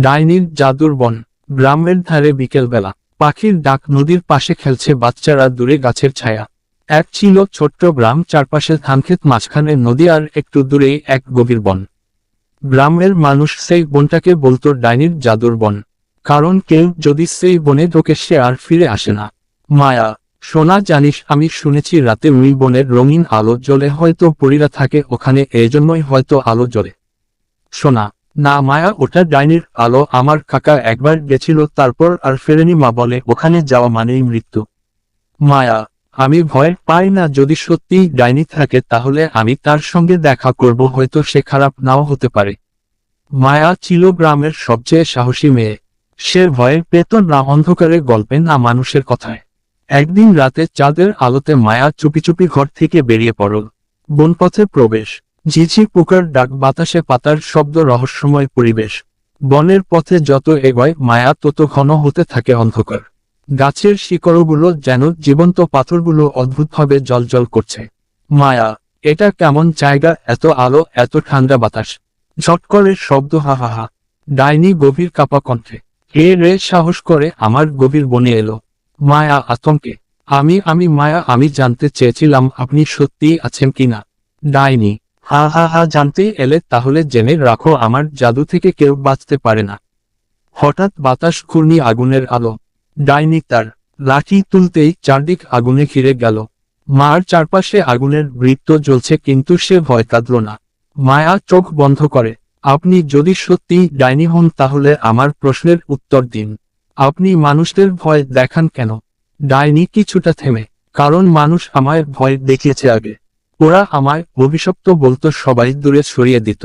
ডাইনির জাদুর বন। গ্রামের ধারে বিকেলবেলা পাখির ডাক নদীর পাশে খেলছে বাচ্চারা দূরে গাছের ছায়া। এক ছিল ছোট্ট গ্রাম চারপাশে ধানক্ষেত মাঝখানে নদী আর একটু দূরেই এক গভীর বন। গ্রামের মানুষ সেই বনটাকে বলতো ডাইনির জাদুর বন। কারণ কেউ যদি সেই বনে ঢোকে সে আর ফিরে আসে না। মায়া, সোনা জানিস, আমি শুনেছি রাতে ওই বনের রঙিন আলো জ্বলে হয়তো পরীরা থাকে ওখানে, এজন্যই হয়তো আলো জ্বলে। সোনা না মায়া, ওটা ডাইনির আলো, আমার কাকা একবার গেছিল, তারপর আর ফেরেনি মা বলে, ওখানে যাওয়া মানেই মৃত্যু। মায়া, আমি ভয় পাই না, যদি সত্যিই ডাইনি থাকে, তাহলে আমি তার সঙ্গে দেখা করব, হয়তো সে খারাপ নাও হতে পারে। মায়া ছিল গ্রামের সবচেয়ে সাহসী মেয়ে। সে ভয়ে পেত না, অন্ধকারে গল্পে না মানুষের কথায়। একদিন রাতে চাঁদের আলোতে মায়া চুপি চুপি ঘর থেকে বেরিয়ে পড়ল। বনপথে প্রবেশ। ঝিঝি পোকার ডাক বাতাসে পাতার শব্দ রহস্যময় পরিবেশ। বনের পথে যত এগোয়, মায়া তত ঘন হতে থাকে অন্ধকার। গাছের শিকড়গুলো যেন জীবন্ত পাথরগুলো অদ্ভুতভাবে জলজল করছে। মায়া, এটা কেমন জায়গা, এত আলো, এত ঠান্ডা বাতাস। ঝট করে শব্দ, হা ডাইনি গভীর কাপা কণ্ঠে। কে রে, সাহস করে আমার গভীর বনে এলো। মায়া, আতঙ্কে। আমি আমি, মায়া, আমি জানতে চেয়েছিলাম আপনি সত্যিই আছেন কিনা। ডাইনি হা হা হা, জানতে এলে তাহলে জেনে রাখো আমার জাদু থেকে কেউ বাঁচতে পারে না। হঠাৎ বাতাস ঘূর্ণি আগুনের আলো। ডাইনি তার লাঠি তুলতেই চারদিক আগুনে ঘিরে গেল। মার চারপাশে আগুনের বৃত্ত জ্বলছে কিন্তু সে ভয় কাঁদল না। মায়া চোখ বন্ধ করে, আপনি যদি সত্যি ডাইনি হন তাহলে আমার প্রশ্নের উত্তর দিন। আপনি মানুষদের ভয় দেখান কেন? ডাইনি কিছুটা থেমে, কারণ মানুষ আমায় ভয় দেখিয়েছে আগে। ওরা আমায় অভিশপ্ত বলতো সবাই দূরে সরিয়ে দিত।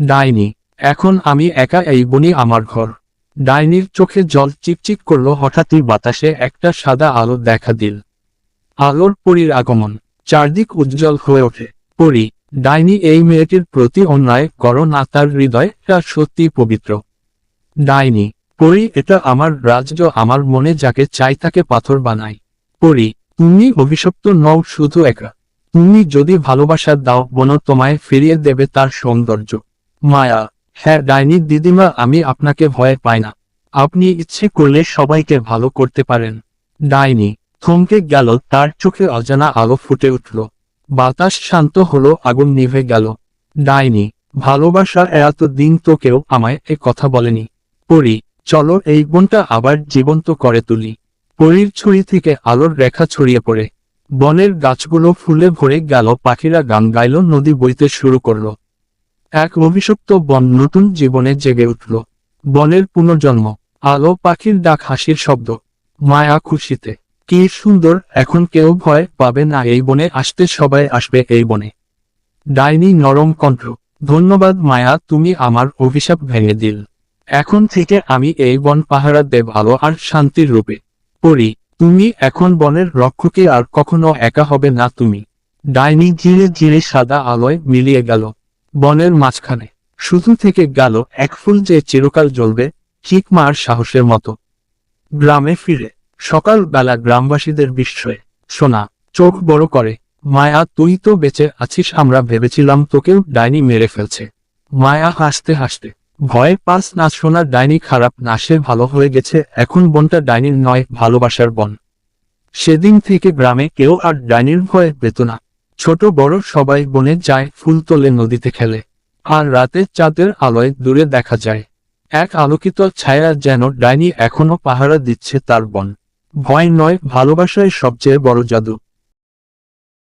ডাইনি, এখন আমি একা এই বনি আমার ঘর। ডাইনির চোখে জল চিকচিক করল হঠাৎই বাতাসে একটা সাদা আলো দেখা দিল। আলোর পরীর আগমন, চারদিক উজ্জ্বল হয়ে ওঠে। পরী, ডাইনি এই মেয়েটির প্রতি অন্যায় করো না, তার হৃদয়টা সত্যি পবিত্র। ডাইনি, পরী, এটা আমার রাজ্য, আমার মনে যাকে চাই তাকে পাথর বানাই। পরী, তুমি অভিশপ্ত নও, শুধু একা। তুমি যদি ভালোবাসা দাও বন তোমায় ফিরিয়ে দেবে তার সৌন্দর্য। মায়া। হ্যাঁ ডাইনি দিদিমা, আমি আপনাকে ভয় পাই না। আপনি ইচ্ছে করলে সবাইকে ভালো করতে পারেন। ডাইনি। থমকে গেল, তার চোখে অজানা আলো ফুটে উঠল। বাতাস শান্ত হলো, আগুন নিভে গেল। ডাইনি। ভালোবাসার এত দিন তো কেউ আমায় এ কথা বলেনি। পরি, চলো এই বনটা আবার জীবন্ত করে তুলি। পরীর ছুরি থেকে আলোর রেখা ছড়িয়ে পড়ে। বনের গাছগুলো ফুলে ভরে গেল, পাখিরা গান গাইল, নদী বইতে শুরু করল। এক অভিশপ্ত বন নতুন জীবনে জেগে উঠল। বনের পুনর্জন্ম। আলো, পাখির ডাক, হাসির শব্দ। মায়া খুশিতে। কি সুন্দর, এখন কেউ ভয় পাবে না, এই বনে আসতে সবাই আসবে এই বনে। ডাইনি নরম কণ্ঠ। ধন্যবাদ মায়া, তুমি আমার অভিশাপ ভেঙে দিল। এখন থেকে আমি এই বন পাহারা দেব আলো আর শান্তির রূপে। পড়ি। তুমি এখন বনের রক্ষকে আর কখনো একা হবে না তুমি। ডাইনি ধীরে ধীরে সাদা আলোয় মিলিয়ে গেল। বনের মাঝখানে। শুধু থেকে গেল এক ফুল যে চিরকাল জ্বলবে, ঠিক মার সাহসের মতো। গ্রামে ফিরে। সকালবেলা গ্রামবাসীদের বিস্ময়ে। শোনা চোখ বড় করে। মায়া, তুই তো বেঁচে আছিস, আমরা ভেবেছিলাম তোকেও ডাইনি মেরে ফেলছে। মায়া হাসতে হাসতে। ভয় পাস না শোনা, ডাইনি খারাপ না, সে ভালো হয়ে গেছে। এখন বনটা ডাইনির নয়, ভালোবাসার বন। সেদিন থেকে গ্রামে কেউ আর ডাইনির ভয়ে পেত না। ছোট বড় সবাই বনে যায়, ফুল তোলে, নদীতে খেলে। আর রাতে চাঁদের আলোয় দূরে দেখা যায়। এক আলোকিত ছায়া যেন ডাইনি এখনও পাহারা দিচ্ছে তার বন। ভয় নয় ভালোবাসায় সবচেয়ে বড় জাদু।